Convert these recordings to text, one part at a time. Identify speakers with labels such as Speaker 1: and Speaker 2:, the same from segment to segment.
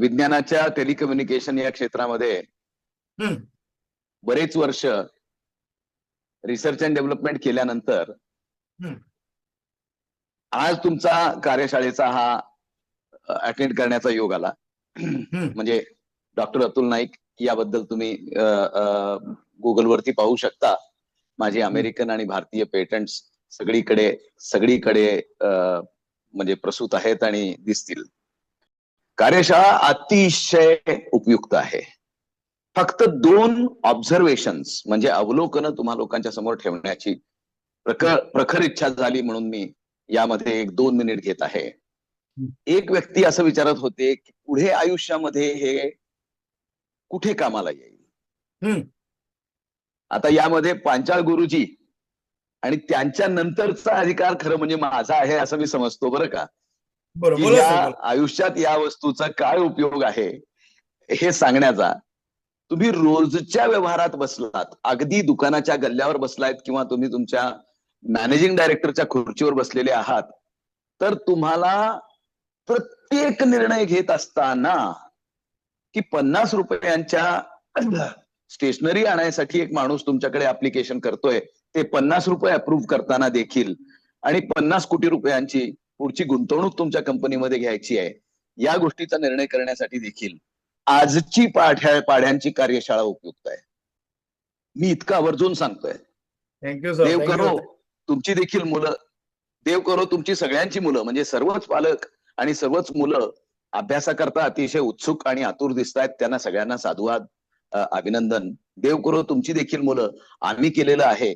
Speaker 1: विज्ञानाच्या टेलिकम्युनिकेशन या क्षेत्रामध्ये. बरेच वर्ष रिसर्च अँड डेव्हलपमेंट केल्यानंतर. आज तुमचा कार्यशाळेचा हा अटेंड करण्याचा योग आला. म्हणजे डॉक्टर अतुल नाईक याबद्दल तुम्ही गुगलवरती पाहू शकता माझे अमेरिकन आणि भारतीय पेटंट सगळीकडे सगळीकडे म्हणजे प्रसूत आहेत आणि दिसतील कार्यशाळा अतिशय उपयुक्त आहे. फक्त दोन ऑब्झर्वेशन्स म्हणजे अवलोकनं तुम्हा लोकांच्या समोर ठेवण्याची प्रखर प्रखर इच्छा झाली म्हणून मी यामध्ये एक दोन मिनिट घेत आहे. एक व्यक्ती असं विचारत होते की पुढे आयुष्यामध्ये हे कुठे कामाला येईल?
Speaker 2: हम्म.
Speaker 1: आता यामध्ये पांचाळ गुरुजी आणि त्यांच्या नंतरचा अधिकार खरं म्हणजे माझा आहे असं मी समजतो बरं का?
Speaker 2: बरं
Speaker 1: की
Speaker 2: बोला
Speaker 1: या. आयुष्यात या वस्तूचा काय उपयोग आहे हे सांगण्याचा तुम्ही रोजच्या व्यवहारात बसलात अगदी दुकानाच्या गल्ल्यावर बसलायत किंवा तुम्ही तुमच्या मॅनेजिंग डायरेक्टरच्या खुर्चीवर बसलेले आहात तर तुम्हाला प्रत्येक निर्णय घेत असताना की पन्नास रुपयांच्या स्टेशनरी आणण्यासाठी एक माणूस तुमच्याकडे ऍप्लिकेशन करतोय ते पन्नास रुपये अप्रूव्ह करताना देखील आणि पन्नास कोटी रुपयांची पुढची गुंतवणूक तुमच्या कंपनीमध्ये घ्यायची आहे या गोष्टीचा निर्णय करण्यासाठी देखील आजची पाढ्या पाढ्यांची कार्यशाळा उपयुक्त आहे. मी इतकं आवर्जून सांगतोय.
Speaker 2: थँक्यू
Speaker 1: देव. करो तुमची देखील मुलं देव करो तुमची सगळ्यांची मुलं म्हणजे सर्वच पालक आणि सर्वच मुलं अभ्यासाकरता अतिशय उत्सुक आणि आतुर दिसत आहेत त्यांना सगळ्यांना साधुवाद अभिनंदन. देव करो तुमची देखील मुलं आम्ही केलेलं आहे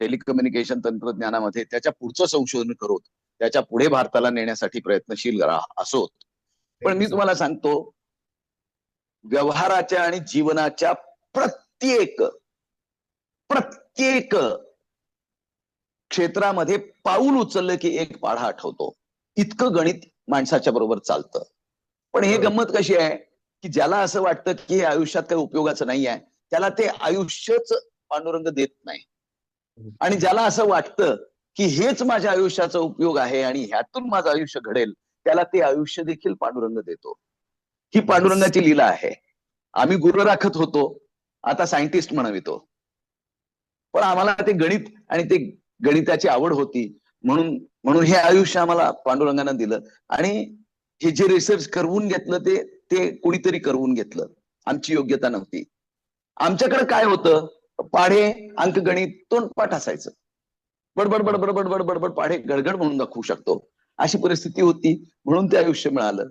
Speaker 1: टेलिकम्युनिकेशन तंत्रज्ञानामध्ये. त्याच्या पुढचं संशोधन करू त्याच्या पुढे भारताला नेण्यासाठी प्रयत्नशील राहा असोत पण मी तुम्हाला सांगतो व्यवहाराच्या आणि जीवनाच्या प्रत्येक प्रत्येक क्षेत्रामध्ये पाऊल उचललं की एक पाढा आठवतो. इतकं गणित माणसाच्या बरोबर चालतं. पण हे. गंमत कशी आहे की ज्याला असं वाटतं की हे आयुष्यात काही उपयोगाचं नाही आहे त्याला ते आयुष्यच पांडुरंग देत नाही. आणि ज्याला असं वाटतं की हेच माझ्या आयुष्याचा उपयोग आहे आणि ह्यातून माझं आयुष्य घडेल त्याला ते आयुष्य देखील पांडुरंग देतो. ही पांडुरंगाची लीला आहे. आम्ही गुरु राखत होतो आता सायंटिस्ट म्हणवितो. पण आम्हाला ते गणित आणि ते गणिताची आवड होती म्हणून म्हणून हे आयुष्य आम्हाला पांडुरंगानं दिलं. आणि हे जे रिसर्च करवून घेतलं ते ते कुणीतरी करवून घेतलं. आमची योग्यता नव्हती. आमच्याकडे काय होतं? पाढे अंकगणित तोंडपाठ असायचं. बडबड बडबड बडबड बडबड पाढे गडगड म्हणून दाखवू शकतो. अशी परिस्थिती होती म्हणून ते आयुष्य मिळालं.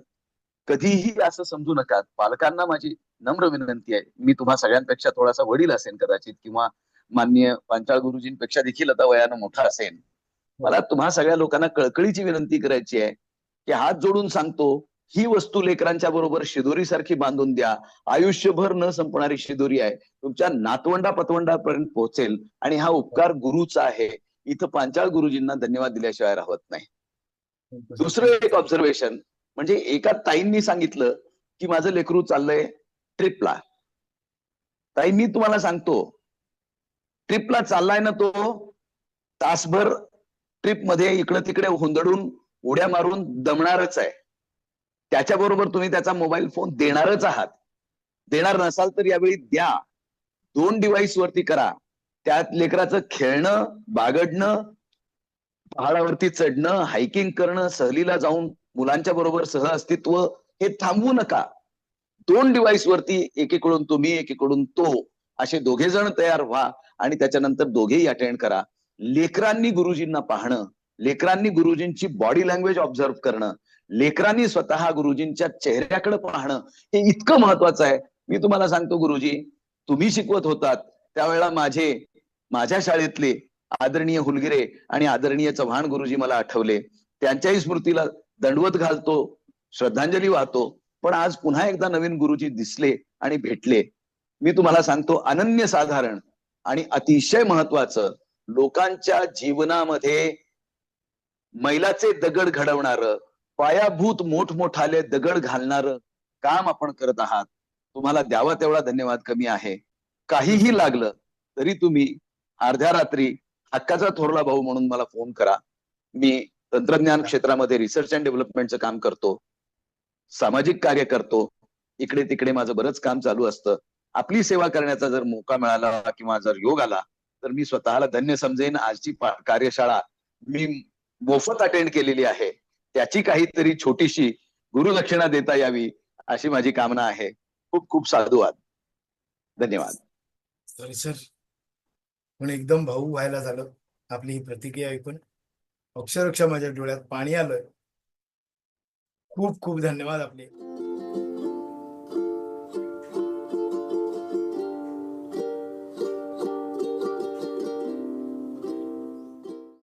Speaker 1: कधीही असं समजू नका. पालकांना माझी नम्र विनंती आहे. मी तुम्हा सगळ्यांपेक्षा थोडासा वडील असेन कदाचित किंवा माननीय पांचाळ गुरुजींपेक्षा देखील आता वयानं मोठा असेल मला तुम्हा सगळ्या लोकांना कळकळीची विनंती करायची आहे की हात जोडून सांगतो ही वस्तू लेकरांच्या बरोबर शिदोरी सारखी बांधून द्या. आयुष्यभर न संपणारी शिदोरी आहे. तुमच्या नातवंडा पतवंडापर्यंत पोहोचेल. आणि हा उपकार गुरुचा आहे. इथं पांचाळ गुरुजींना धन्यवाद दिल्याशिवाय राहत नाही. दुसरं एक ऑब्झर्वेशन म्हणजे एका ताईंनी सांगितलं की माझं लेकरू चाललंय ट्रिपला ताई मी तुम्हाला सांगतो ट्रिपला चाललाय ना तो तासभर ट्रिपमध्ये इकडं तिकडे हुंदडून उड्या मारून दमणारच आहे. त्याच्याबरोबर तुम्ही त्याचा मोबाईल फोन देणारच आहात. देणार नसाल तर यावेळी द्या. दोन डिव्हाइस वरती करा. त्यात लेकराचं खेळणं बागडणं पहाडावरती चढणं हायकिंग करणं सहलीला जाऊन मुलांच्या बरोबर सह अस्तित्व हे थांबवू नका. दोन डिव्हाइस वरती एकीकडून तुम्ही एकीकडून तो असे दोघे जण तयार व्हा आणि त्याच्यानंतर दोघेही अटेंड करा. लेकरांनी गुरुजींना पाहणं लेकरांनी गुरुजींची बॉडी लँग्वेज ऑब्झर्व करणं लेकरांनी स्वतः गुरुजींच्या चेहऱ्याकडे पाहणं हे इतकं महत्वाचं आहे. मी तुम्हाला सांगतो गुरुजी तुम्ही शिकवत होतात त्यावेळेला माझे माझ्या शाळेतले आदरणीय हुलगिरे आणि आदरणीय चव्हाण गुरुजी मला आठवले. त्यांच्याही स्मृतीला दंडवत घालतो श्रद्धांजली वाहतो पण आज पुन्हा एकदा नवीन गुरुजी दिसले आणि भेटले. मी तुम्हाला सांगतो अनन्य साधारण आणि अतिशय महत्वाचं लोकांच्या जीवनामध्ये मैलाचे दगड घडवणार पायाभूत मोठमोठाले दगड घालणार काम आपण करत आहात. तुम्हाला द्यावा तेवढा धन्यवाद कमी आहे. काहीही लागलं तरी तुम्ही अर्ध्या रात्री हक्काचा थोरला भाऊ म्हणून मला फोन करा. मी तंत्रज्ञान क्षेत्रामध्ये रिसर्च अँड डेव्हलपमेंटचं काम करतो. सामाजिक कार्य करतो. इकडे तिकडे माझं बरंच काम चालू असतं. आपली सेवा करण्याचा जर मोका मिळाला किंवा जर योग आला तर मी स्वतःला धन्य समजेन. आजची कार्यशाळा मी मोफत अटेंड केलेली आहे. त्याची काहीतरी छोटीशी गुरुदक्षिणा देता यावी अशी माझी कामना आहे. खूप खूप साधुवाद धन्यवाद.
Speaker 2: Sorry sir. पण एकदम भाऊ व्हायला झालं. आपली ही प्रतिक्रिया ऐकून. अक्षरशः माझ्या डोळ्यात पाणी आलं खूप खूप धन्यवाद आपले.